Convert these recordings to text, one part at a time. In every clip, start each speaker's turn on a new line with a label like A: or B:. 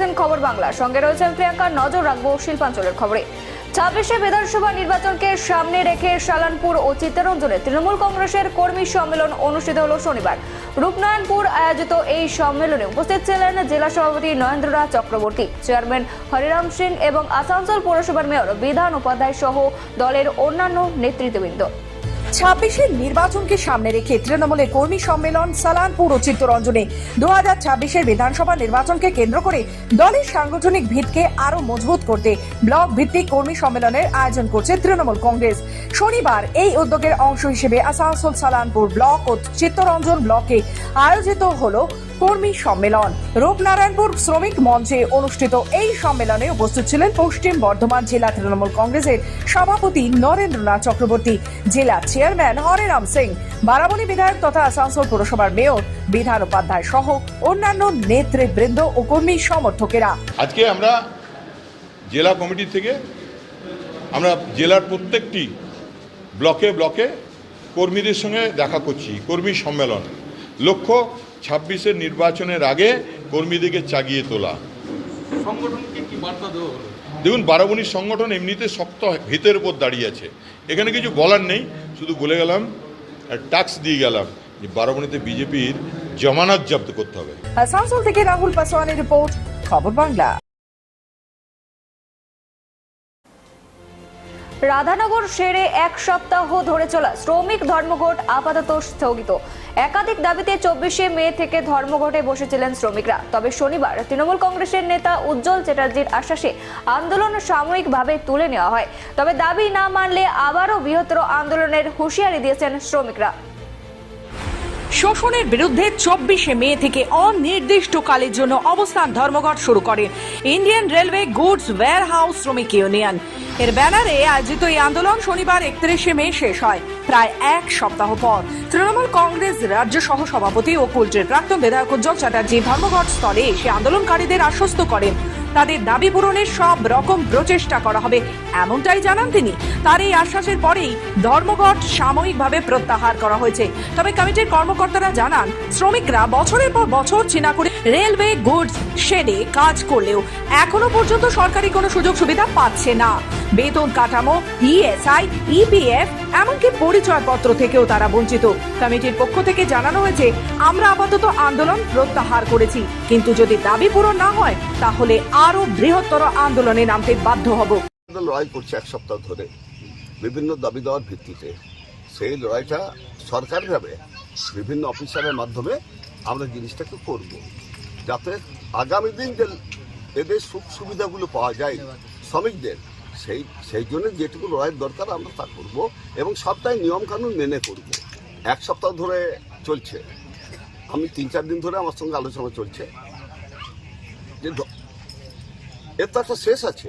A: দেখছেন খবর বাংলা। সঙ্গে রয়েছেন প্রিয়াঙ্কা, নজর রাখব শিল্পাঞ্চলের খবরে। ছাব্বিশে বিধানসভা নির্বাচনকে সামনে রেখে সালানপুর ও চিত্তরঞ্জনে তৃণমূল কংগ্রেসের কর্মী সম্মেলন অনুষ্ঠিত হলো শনিবার। রূপনারায়ণপুর আয়োজিত এই সম্মেলনে উপস্থিত ছিলেন জেলা সভাপতি নরেন্দ্রনাথ চক্রবর্তী, চেয়ারম্যান হরিরাম সিং এবং আসানসোল পৌরসভার মেয়র বিধান উপাধ্যায় সহ দলের অন্যান্য নেতৃত্ববৃন্দ
B: ছাব্বিশের নির্বাচনকে সামনে রেখে তৃণমূলের কর্মী সম্মেলন সালানপুর ও চিত্তরঞ্জনে। দু হাজার ছাব্বিশের বিধানসভা নির্বাচনকে কেন্দ্র করে দলের সাংগঠনিক ভিতকে আরও মজবুত করতে ব্লক ভিত্তিক কর্মী সম্মেলনের আয়োজন করছে তৃণমূল কংগ্রেস। শনিবার এই উদ্যোগের অংশ হিসেবে আসানসোল, সালানপুর ব্লক ও চিত্তরঞ্জন ব্লকে আয়োজিত হলো কর্মী সম্মেলন। রূপনারায়ণপুর শ্রমিক মঞ্চে অনুষ্ঠিত এই সম্মেলনে উপস্থিত ছিলেন পশ্চিম বর্ধমান জেলা তৃণমূল কংগ্রেসের সভাপতি নরেন্দ্রনাথ চক্রবর্তী। জেলা চেয়ারম্যান হরেরাম সিং বারাবণী বিধায়ক তথা আসানসোল পুরসভার মেয়র বিধান উপাধ্যায় সহ অন্যান্য নেতৃবৃন্দ ও কর্মী সমর্থকেরা।
C: আজকে আমরা জেলা কমিটি থেকে আমরা জেলার প্রত্যেকটি ব্লকে ব্লকে কর্মীদের সঙ্গে দেখা করছি কর্মী সম্মেলন। লক্ষ্য ছাব্বিশের নির্বাচনের আগে কর্মীদেরকে চাগিয়ে তোলা।
D: সংগঠনকে কি বার্তা দেওয়া হলো?
C: দেখুন বারাবণীর সংগঠন এমনিতে শক্ত ভিতের উপর দাঁড়িয়ে আছে। এখানে কিছু বলার নেই। শুধু বলে গেলাম ট্যাক্স দিয়ে গেলাম যে বারাবণীতে বিজেপির জমানত জব্দ করতে হবে।
B: আসানসোল থেকে রাহুল পাসওয়ানের রিপোর্ট খবর বাংলা।
A: রাধানগর সেরে এক সপ্তাহ ধরে চলা শ্রমিক ধর্মঘট আপাতত স্থগিত। একাধিক দাবিতে চব্বিশে মে থেকে ধর্মঘটে বসেছিলেন শ্রমিকরা। তবে শনিবার তৃণমূল কংগ্রেসের নেতা উজ্জ্বল চ্যাটার্জির আশ্বাসে আন্দোলন সাময়িকভাবে তুলে নেওয়া হয়। তবে দাবি না মানলে আবারও বৃহত্তর আন্দোলনের হুঁশিয়ারি দিয়েছেন শ্রমিকরা।
B: শোষণের বিরুদ্ধে চব্বিশে মে থেকে অনির্দিষ্টকালের জন্য অবস্থান ধর্মঘট শুরু করে Indian railway goods warehouse শ্রমিক ইউনিয়ন। এর ব্যানারে আয়োজিত এই আন্দোলন শনিবার একত্রিশে মে শেষ হয়। প্রায় এক সপ্তাহ পর তৃণমূল কংগ্রেস রাজ্য সহ সভাপতি ও কুলটির প্রাক্তন বিধায়ক উজ্জ্বল চ্যাটার্জি ধর্মঘট স্তরে এসে আন্দোলনকারীদের আশ্বস্ত করেন। তাদের দাবি পূরণের সব রকম প্রচেষ্টা করা হবে। এমনটাই জানান তিনি। তার এই আশ্বাসের পরেই ধর্মঘট সাময়িকভাবে প্রত্যাহার করা হয়েছে। তবে কমিটির কর্মকর্তারা জানান, শ্রমিকরা বছরের পর বছর চীনা করে রেলওয়ে গুডস শেডে কাজ করলেও এখনও পর্যন্ত সরকারি কোনো সুযোগ সুবিধা পাচ্ছে না। বেতন কাঠামো, ইএসআই, ইপিএফ, এমনকি পরিচয়পত্র থেকেও তারা বঞ্চিত। কমিটির পক্ষ থেকে জানানো হয়েছে, আমরা আপাতত আন্দোলন প্রত্যাহার করেছি। কিন্তু যদি দাবি পূরণ না হয়, তাহলে আরও বৃহত্তর আন্দোলনে নামতে বাধ্য হব।
E: লড়াই করছে এক সপ্তাহ ধরে। বিভিন্ন দাবি দেওয়ার ভিত্তিতে সেই লড়াইটা সরকার সরকারিভাবে বিভিন্ন অফিসারের মাধ্যমে আমরা জিনিসটাকে করব। যাতে আগামী দিন যে এদের সুখ সুবিধাগুলো পাওয়া যায় শ্রমিকদের, সেই সেই জন্য যেটুকু লড়াইয়ের দরকার আমরা তা করব এবং সবটাই নিয়মকানুন মেনে করব। এক সপ্তাহ ধরে চলছে। আমি তিন চার দিন ধরে আমার সঙ্গে আলোচনা চলছে। যে এর তো একটা শেষ আছে।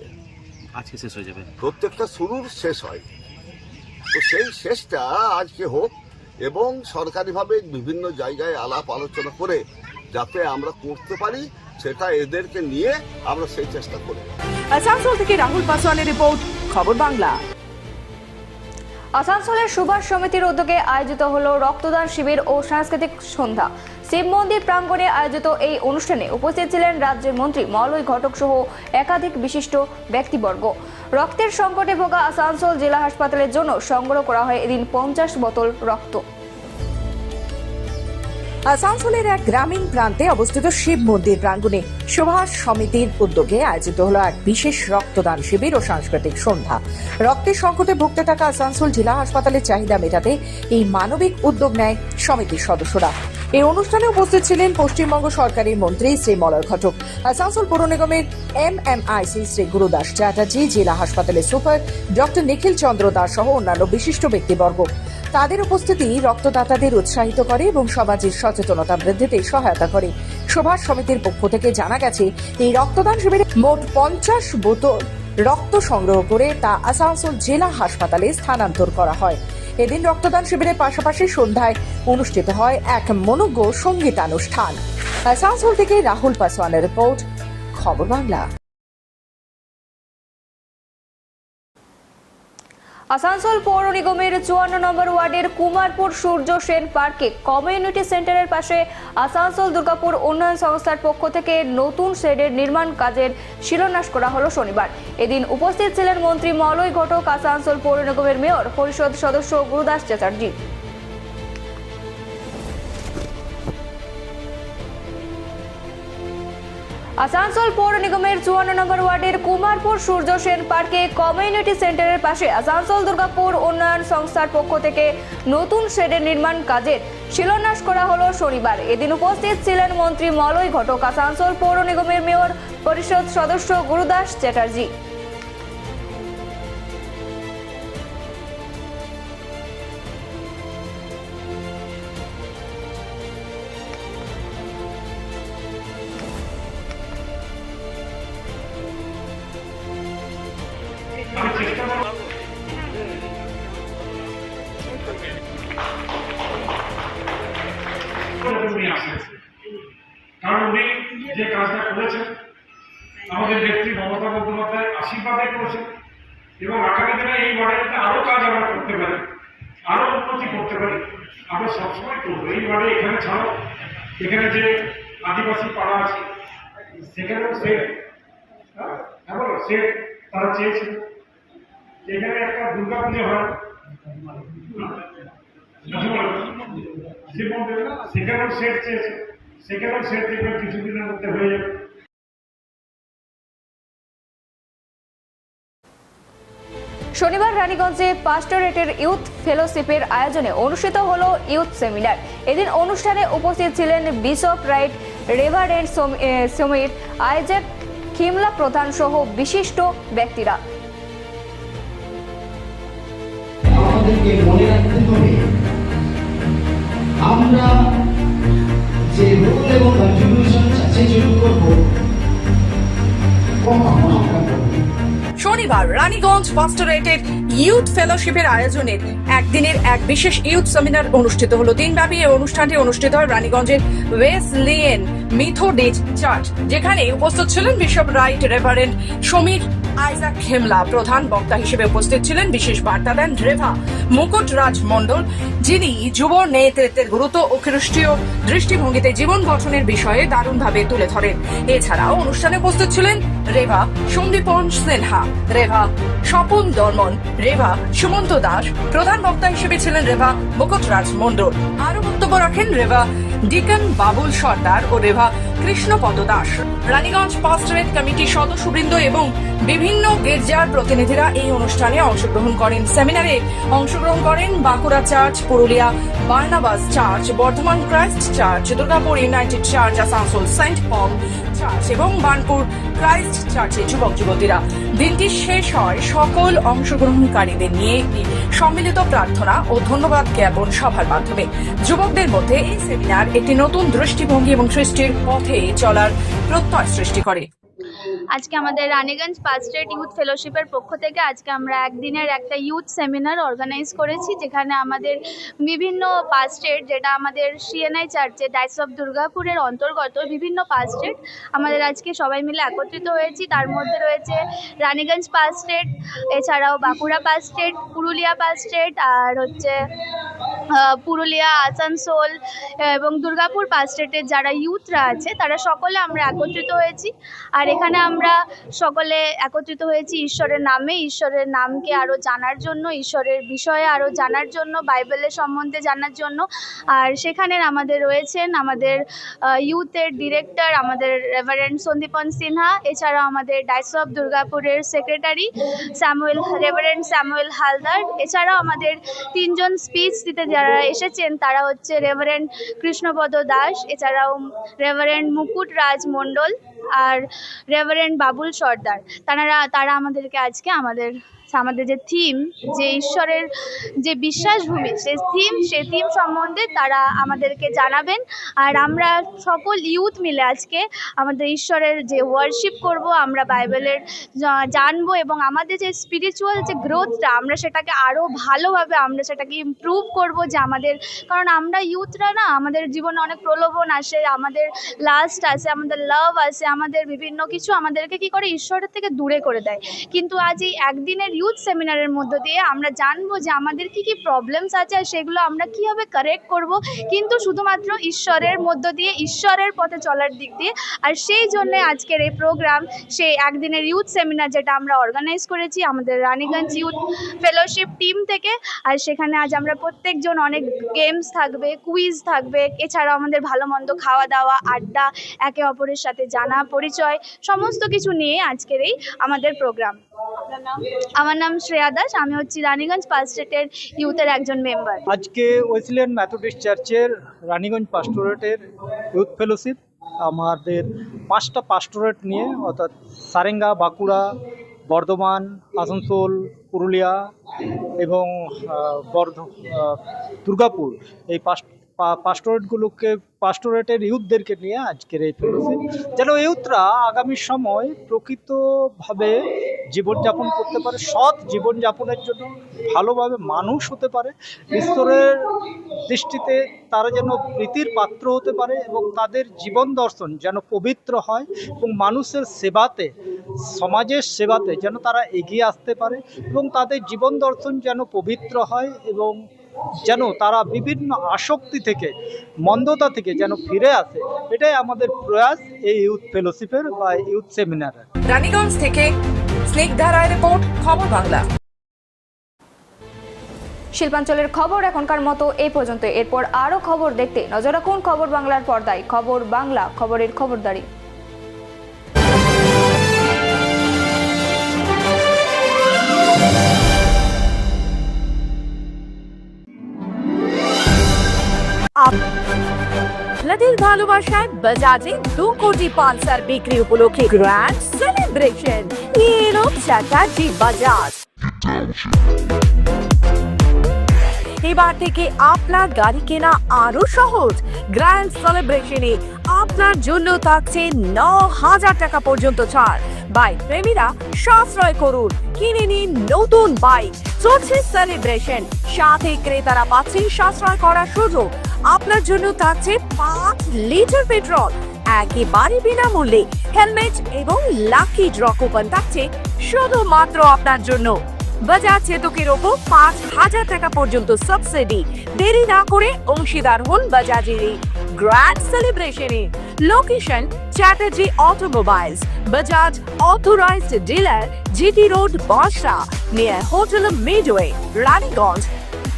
D: আজকে শেষ হয়ে যাবে।
E: প্রত্যেকটা শুরুর শেষ হয়। তো সেই শেষটা আজকে হোক এবং সরকারিভাবে বিভিন্ন জায়গায় আলাপ আলোচনা করে যাতে আমরা করতে পারি সেটা এদেরকে নিয়ে আমরা সেই চেষ্টা করি।
B: আসানসোল থেকে রাহুল পাসওয়ানের রিপোর্ট খবর বাংলা।
A: আসানসোলের সুভাষ সমিতির উদ্যোগে আয়োজিত হল রক্তদান শিবির ও সাংস্কৃতিক সন্ধ্যা। শিব মন্দির প্রাঙ্গণে আয়োজিত এই অনুষ্ঠানে উপস্থিত ছিলেন রাজ্যের মন্ত্রী, মলয় ঘটক সহ একাধিক বিশিষ্ট ব্যক্তিবর্গ। রক্তের সংকটে ভোগা আসানসোল জেলা হাসপাতালের জন্য সংগ্রহ করা হয় এদিন পঞ্চাশ বোতল রক্ত।
B: আসানসোলের এক গ্রামীণ প্রান্তে অবস্থিত শিব মন্দির প্রাঙ্গণে সুভাষ সমিতির উদ্যোগে আয়োজিত হলো এক বিশেষ রক্তদান শিবির ও সাংস্কৃতিক সন্ধ্যা। রক্তের সংকটে ভুগতে থাকা আসানসোল জেলা হাসপাতালের চাহিদা মেটাতে এই মানবিক উদ্যোগ নেয় সমিতির সদস্যরা। এই অনুষ্ঠানে উপস্থিত ছিলেন পশ্চিমবঙ্গ সরকারের মন্ত্রী শ্রী মলয় ঘটক। আসানসোল পৌর নিগমের M M IC Shri Gurudas Chatterjee, জেলা হাসপাতালের সুপার ডক্টর নিখিল চন্দ্র দাস সহ অন্যান্য বিশিষ্ট ব্যক্তিবর্গ। তাদের উপস্থিতি রক্তদাতাদের উৎসাহিত করে এবং সমাজের সচেতনতা বৃদ্ধিতে সহায়তা করে। সুভাষ সমিতির পক্ষ থেকে জানা গেছে, এই রক্তদান শিবিরে মোট পঞ্চাশ বোতল রক্ত সংগ্রহ করে তা আসানসোল জেলা হাসপাতালে স্থানান্তর করা হয়। এদিন রক্তদান শিবিরের পাশাপাশি সন্ধ্যায় অনুষ্ঠিত হয় এক মনোজ্ঞ সঙ্গীতানুষ্ঠান। আসানসোল থেকে রাহুল পাসওয়ানের রিপোর্ট, খবর বাংলা।
A: আসানসোল পৌর নিগমের চুয়ান্ন নম্বর ওয়ার্ডের কুমারপুর সূর্য সেন পার্কে কমিউনিটি সেন্টারের পাশে আসানসোল দুর্গাপুর উন্নয়ন সংস্থার পক্ষ থেকে নতুন শেডের নির্মাণ কাজের শিলান্যাস করা হলো শনিবার। এদিন উপস্থিত ছিলেন মন্ত্রী মলয় ঘটক, আসানসোল পৌর নিগমের মেয়র, পরিষদ সদস্য গুরুদাস চ্যাটার্জি। আসানসোল পৌর নিগমের চুয়ান্ন নম্বর ওয়ার্ডের কুমারপুর সূর্য সেন পার্কে কমিউনিটি সেন্টারের পাশে আসানসোল দুর্গাপুর উন্নয়ন সংস্থার পক্ষ থেকে নতুন শেডের নির্মাণ কাজের শিলান্যাস করা হলো শনিবার। এদিন উপস্থিত ছিলেন মন্ত্রী মলয় ঘটক। আসানসোল পৌর নিগমের মেয়র পরিষদ সদস্য গুরুদাস চ্যাটার্জি।
F: উনি আসেন কারণ উনি যে কাজটা করেছেন, আমাদের নেত্রী মমতা বন্দ্যোপাধ্যায় আশীর্বাদে করেছেন এবং আগামী দিনে এই ওয়ার্ডে আরও কাজ আমরা করতে পারি। আরও উন্নতি করতে পারি আমরা সবসময় করব এই ওয়ার্ডে এখানে ছাড়াও এখানে যে আদিবাসী পাড়া আছে, সেখানেও সে হ্যাঁ সে তারা চেয়েছিল এখানে একটা দুর্গা পুজো হয়।
A: শনিবার রানীগঞ্জে পাস্টরেটের ইউথ ফেলোশিপের আয়োজনে অনুষ্ঠিত হল ইউথ সেমিনার। এদিন অনুষ্ঠানে উপস্থিত ছিলেন bishop right reverend Samir Isaac Khimla প্রধান সহ বিশিষ্ট ব্যক্তিরা।
G: আমরা যে রোল এবং কন্ট্রিবিউশন করব। আমরা করব
B: শনিবার রানীগঞ্জ পাস্টরেটের ইউথ ফেলোশিপের আয়োজনে একদিনের এক বিশেষ ইউথ সেমিনার অনুষ্ঠিত হলো। দিনব্যাপী এই অনুষ্ঠানটি অনুষ্ঠিত হয় রানীগঞ্জের ওয়েসলিয়েন মিথোডিজ চার্চ, যেখানে উপস্থিত ছিলেন bishop right reverend Samir Isaac Khemla প্রধান বক্তা হিসেবে উপস্থিত ছিলেন। বিশেষ বার্তা দেন রেভা মুকুট রাজ মণ্ডল, যিনি যুব নেতৃত্বের গুরুত্ব ও খ্রিস্টীয় দৃষ্টিভঙ্গিতে জীবন গঠনের বিষয়ে দারুণভাবে তুলে ধরেন। এছাড়াও অনুষ্ঠানে উপস্থিত ছিলেন রেভা সন্দীপন সিনহা, রেভা স্বপন দর্মন, রেভা সুমন্ত দাস, প্রধান বক্তা হিসেবে ছিলেন রেভা মুকুট রাজ মণ্ডল। আরও বক্তব্য রাখেন রেভা ডিকন, বাবুল সর্দার ও রেভা কৃষ্ণপদ দাস। রানীগঞ্জ পাস্টরেট কমিটির সদস্যবৃন্দ এবং বিভিন্ন গির্জার প্রতিনিধিরা এই অনুষ্ঠানে অংশগ্রহণ করেন। সেমিনারে অংশগ্রহণ করেন Bankura church, Purulia, Barnabas church, Bardhaman Christ church, Durgapur united church, Asansol saint Paul church এবং বানপুর ক্রাইস্ট চার্চের যুবক যুবতীরা দিনটি শেষ হয় সকল অংশগ্রহণকারীদের নিয়ে একটি সম্মিলিত প্রার্থনা ও ধন্যবাদ জ্ঞাপন সভার মাধ্যমে। যুবকদের মধ্যে এই সেমিনার একটি নতুন দৃষ্টিভঙ্গি এবং সৃষ্টির পথে চলার প্রত্যয় সৃষ্টি করে।
H: আজকে আমাদের রানীগঞ্জ পাস্টেট ইউথ ফেলোশিপের পক্ষ থেকে আজকে আমরা একদিনের একটা ইউথ সেমিনার অর্গানাইজ করেছি, যেখানে আমাদের বিভিন্ন পাস্টেট যেটা আমাদের সিএনআই চার্চে ডাইস অফ দুর্গাপুরের অন্তর্গত বিভিন্ন পাস্টেট আমাদের আজকে সবাই মিলে একত্রিত হয়েছি। তার মধ্যে রয়েছে রানীগঞ্জ পাস্টেট এছাড়াও বাঁকুড়া পাস্টেট পুরুলিয়া পাস্টেট আর হচ্ছে পুরুলিয়া, আসানসোল এবং দুর্গাপুর পাস স্টেটের যারা ইউথরা আছে, তারা সকলে আমরা একত্রিত হয়েছি। আর এখানে আমরা সকলে একত্রিত হয়েছি ঈশ্বরের নামে। ঈশ্বরের নামকে আরও জানার জন্য, ঈশ্বরের বিষয়ে আরও জানার জন্য, বাইবেলের সম্বন্ধে জানার জন্য। আর সেখানে আমাদের রয়েছেন আমাদের ইউথের ডিরেক্টর আমাদের রেভারেন্ড সন্দীপন সিনহা, এছাড়াও আমাদের ডাইস অফ দুর্গাপুরের secretary Samuel reverend Samuel Haldar, এছাড়াও আমাদের তিনজন স্পিচ দিতে যারা এসেছেন তারা হচ্ছে রেভারেন্ড কৃষ্ণপদ দাস এছাড়াও রেভারেন্ড মুকুট রাজ মণ্ডল আর রেভারেন্ড বাবুল সর্দার। তারা তারা আমাদেরকে আজকে আমাদের আমাদের যে থিম যে ঈশ্বরের যে বিশ্বাসভূমি সে থিম সে থিম সম্বন্ধে তারা আমাদেরকে জানাবেন। আর আমরা সকল ইউথ মিলে আজকে আমাদের ঈশ্বরের যে ওয়ার্শিপ করব, আমরা বাইবেলের জানব এবং আমাদের যে স্পিরিচুয়াল যে গ্রোথটা আমরা সেটাকে আরও ভালোভাবে আমরা সেটাকে ইমপ্রুভ করব যে আমাদের, কারণ আমরা ইউথরা না, আমাদের জীবনে অনেক প্রলোভন আসে, আমাদের লাস্ট আসে, আমাদের লাভ আসে, আমাদের বিভিন্ন কিছু আমাদেরকে কি করে ঈশ্বরের থেকে দূরে করে দেয়। কিন্তু আজ এই একদিনের ইউথ সেমিনারের মধ্য দিয়ে আমরা জানব যে আমাদের কি কি প্রবলেমস আছে আর সেগুলো আমরা কীভাবে কারেক্ট করব। কিন্তু শুধুমাত্র ঈশ্বরের মধ্য দিয়ে, ঈশ্বরের পথে চলার দিক দিয়ে। আর সেই জন্য আজকের এই প্রোগ্রাম সেই একদিনের ইউথ সেমিনার যেটা আমরা অর্গানাইজ করেছি, আমাদের রানীগঞ্জ ইউথ ফেলোশিপ টিম থেকে। আর সেখানে আজ আমরা প্রত্যেকজন অনেক গেমস থাকবে কুইজ থাকবে। এছাড়াও আমাদের ভালো মন্দ খাওয়া দাওয়া, আড্ডা, একে অপরের সাথে জানা, পরিচয়, সমস্ত কিছু নিয়ে আজকের এই আমাদের প্রোগ্রাম আমার নাম শ্রেয়া দাস, আমি হচ্ছি রানীগঞ্জ পাঁচ স্টেটের ইউথের একজন মেম্বার।
I: আজকে ওয়েসলিয়ান ম্যাথোডিস্ট চার্চের রানীগঞ্জ পাস্টোরেটের ইউথ ফেলোশিপ, আমাদের পাঁচটা পাস্টোরেট নিয়ে, অর্থাৎ সারেঙ্গা, বাঁকুড়া, বর্ধমান, আসানসোল, পুরুলিয়া এবং বর্ধ দুর্গাপুর, এই পাস পা- পাস্টোরেটগুলোকে, পাস্টোরেটের ইউথদেরকে নিয়ে আজকের এই ফেলোশিপ। যেন ইউথরা আগামী সময় প্রকৃতভাবে জীবনযাপন করতে পারে, সৎ জীবনযাপনের জন্য ভালোভাবে মানুষ হতে পারে। ঈশ্বরের দৃষ্টিতে তারা যেন প্রীতির পাত্র হতে পারে এবং তাদের জীবন দর্শন যেন পবিত্র হয় এবং মানুষের সেবাতে, সমাজের সেবাতে যেন তারা এগিয়ে আসতে পারে এবং তাদের জীবন দর্শন যেন পবিত্র হয় এবং যেন তারা বিভিন্ন আসক্তি থেকে, মন্দতা থেকে যেন ফিরে আসে। এটাই আমাদের প্রয়াস এই ইউথ ফেলোশিপের বা ইউথ সেমিনারের।
B: রানীগঞ্জ থেকে স্নিগ্ধা রায় রিপোর্ট খবর বাংলা।
A: শিল্পাঞ্চলের খবর এখনকার মতো এই পর্যন্ত। এরপর আরও খবর দেখতে নজর রাখুন খবর বাংলার পর্দায়। খবর বাংলা খবরের খবরদারি।
B: আপনাদের ভালোবাসায় বাজাজে দু কোটি পালসার বিক্রি উপলক্ষে গ্র্যান্ড সেলিব্রেশন এলো চ্যাটার্জি বাজাজ এবার থেকে আপনার গাড়ি কেনা আরও সহজ। গ্র্যান্ড সেলিব্রেশনে আপনার জন্য থাকছে ন হাজার টাকা পর্যন্ত ছাড়। বাইক প্রেমীরা সাশ্রয় করুন, কিনে নিন নতুন বাইক চলছে সেলিব্রেশন সাথে ক্রেতারা পাচ্ছেন সাশ্রয় করার সুযোগ। আপনার জন্য থাকছে পাঁচ লিটার পেট্রোল একেবারে বিনামূল্যে হেলমেট এবং লাকি ড্র কুপন থাকছে শুধুমাত্র আপনার জন্য। বাজাজ চেতকের ওপর পাঁচ হাজার টাকা পর্যন্ত সাবসিডি দেরি না করে অংশীদার হন বাজাজের এই grand সেলিব্রেশনে location Chatterjee automobiles Bajaj authorised dealer GT road বাসা নিয়ার হোটেল মিডওয়ে রানীগঞ্জ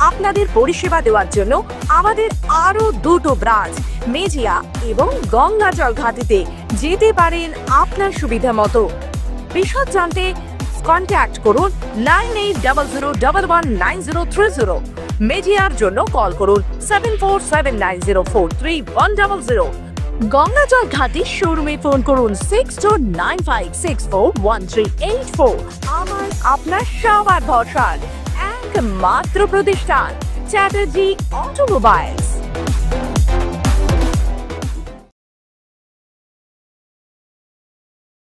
B: আপনাদের পরিষেবা দেওয়ার জন্য আমাদের আরও দুটো ব্রাঞ্চ, মেজিয়া এবং গঙ্গাজল ঘাটিতে যেতে পারেন আপনার সুবিধা মতো। বিশদ জানতে কন্ট্যাক্ট করুন nine eight double zero double one nine zero three zero. Magyar জন্য কল করুন seven four seven nine zero four three one double zero. Gangajal Ghati শোরুমে ফোন করুন six two nine five six four one three eight four আমার, আপনার সবার ভরসার একমাত্র প্রতিষ্ঠান চ্যাটার্জি অটোমোবাইলস।